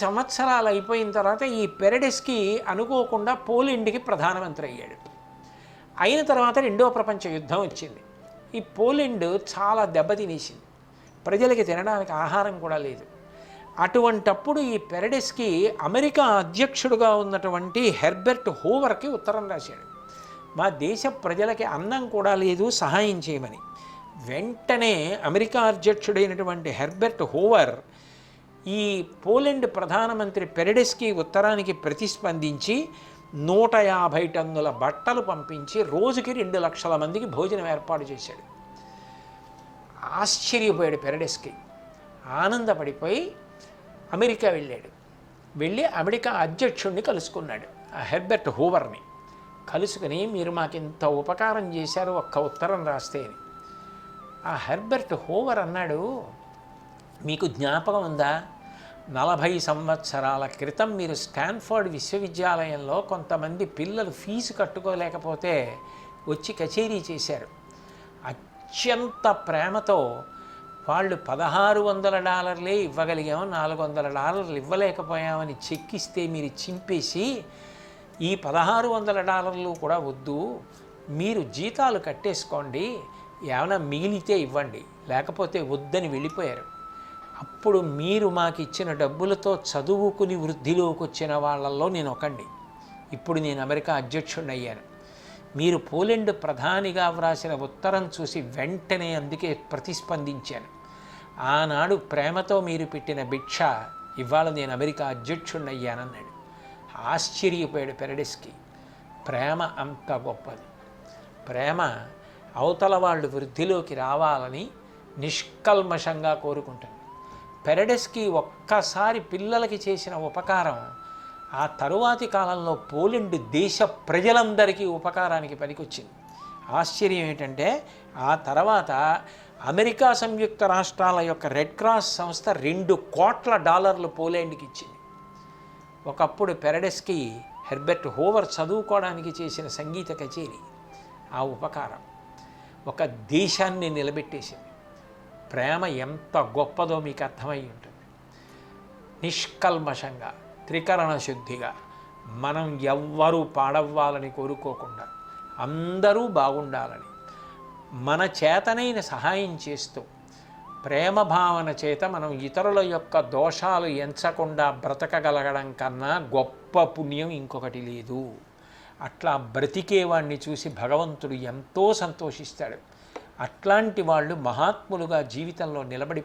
సంవత్సరాలు అయిపోయిన తర్వాత ఈ పెరడెస్కి అనుకోకుండా పోలిండ్కి ప్రధానమంత్రి అయ్యాడు. అయిన తర్వాత రెండో ప్రపంచ యుద్ధం వచ్చింది. ఈ పోలిండ్ చాలా దెబ్బతినేసింది. ప్రజలకి తినడానికి ఆహారం కూడా లేదు. అటువంటప్పుడు ఈ పెరడెస్కి అమెరికా అధ్యక్షుడుగా ఉన్నటువంటి హెర్బెర్ట్ హోవర్కి ఉత్తరం రాశాడు. మా దేశ ప్రజలకి అన్నం కూడా లేదు సహాయం చేయమని. వెంటనే అమెరికా అధ్యక్షుడైనటువంటి హెర్బెర్ట్ హోవర్ ఈ పోలెండ్ ప్రధానమంత్రి పెరడెస్కి ఉత్తరానికి ప్రతిస్పందించి నూట యాభై టన్నుల బట్టలు పంపించి రోజుకి రెండు లక్షల మందికి భోజనం ఏర్పాటు చేశాడు. ఆశ్చర్యపోయాడు పెరడెస్కి. ఆనందపడిపోయి అమెరికా వెళ్ళాడు. వెళ్ళి అమెరికా అధ్యక్షుడిని కలుసుకున్నాడు ఆ హెర్బెర్ట్ హూవర్ని. కలుసుకుని మీరు మాకు ఇంత ఉపకారం చేశారు ఒక్క ఉత్తరం రాస్తే ఆ హెర్బర్ట్ హోవర్ అన్నాడు మీకు జ్ఞాపకం ఉందా? నలభై సంవత్సరాల క్రితం మీరు స్టాన్ఫర్డ్ విశ్వవిద్యాలయంలో కొంతమంది పిల్లలు ఫీజు కట్టుకోలేకపోతే వచ్చి కచేరీ చేశారు. అత్యంత ప్రేమతో వాళ్ళు పదహారు వందల డాలర్లే ఇవ్వగలిగాము నాలుగు వందల డాలర్లు ఇవ్వలేకపోయామని చెక్కిస్తే మీరు చింపేసి ఈ పదహారు వందల డాలర్లు కూడా వద్దు మీరు జీతాలు కట్టేసుకోండి ఏమైనా మిగిలితే ఇవ్వండి లేకపోతే వద్దని వెళ్ళిపోయారు. అప్పుడు మీరు మాకు ఇచ్చిన డబ్బులతో చదువుకుని వృద్ధిలోకి వచ్చిన వాళ్ళల్లో నేను ఒకండి ఇప్పుడు నేను అమెరికా అధ్యక్షుడిని అయ్యాను మీరు పోలెండ్ ప్రధానిగా వ్రాసిన ఉత్తరం చూసి వెంటనే అందుకే ప్రతిస్పందించాను. ఆనాడు ప్రేమతో మీరు పెట్టిన భిక్ష ఇవాళ నేను అమెరికా అధ్యక్షుడిని అయ్యానన్నాడు ఆశ్చర్యపోయాడు పెరడెస్కి. ప్రేమ అంత గొప్పది. ప్రేమ అవతల వాళ్ళు వృద్ధిలోకి రావాలని నిష్కల్మషంగా కోరుకుంటుంది పెరడెస్కి ఒక్కసారి పిల్లలకి చేసిన ఉపకారం ఆ తరువాతి కాలంలో పోలెండ్ దేశ ప్రజలందరికీ ఉపకారానికి పనికొచ్చింది. ఆశ్చర్యం ఏంటంటే ఆ తర్వాత అమెరికా సంయుక్త రాష్ట్రాల యొక్క రెడ్ క్రాస్ సంస్థ రెండు కోట్ల డాలర్లు పోలాండ్కి ఇచ్చింది. ఒకప్పుడు పెరడెస్కి హెర్బెర్ట్ హోవర్ చదువుకోవడానికి చేసిన సంగీత కచేరీ ఆ ఉపకారం ఒక దేశాన్ని నిలబెట్టేసింది. ప్రేమ ఎంత గొప్పదో మీకు అర్థమై ఉంటుంది. నిష్కల్మషంగా త్రికరణ శుద్ధిగా మనం ఎవ్వరూ పాడవ్వాలని కోరుకోకుండా అందరూ బాగుండాలని మన చేతనైన సహాయం చేస్తూ ప్రేమ భావన చేత మనం ఇతరుల యొక్క దోషాలు ఎంచకుండా బ్రతకగలగడం కన్నా గొప్ప పుణ్యం ఇంకొకటి లేదు. అట్లా బ్రతికేవాణ్ణి చూసి భగవంతుడు ఎంతో సంతోషిస్తాడు. అట్లాంటి వాళ్ళు మహాత్ములుగా జీవితంలో నిలబడి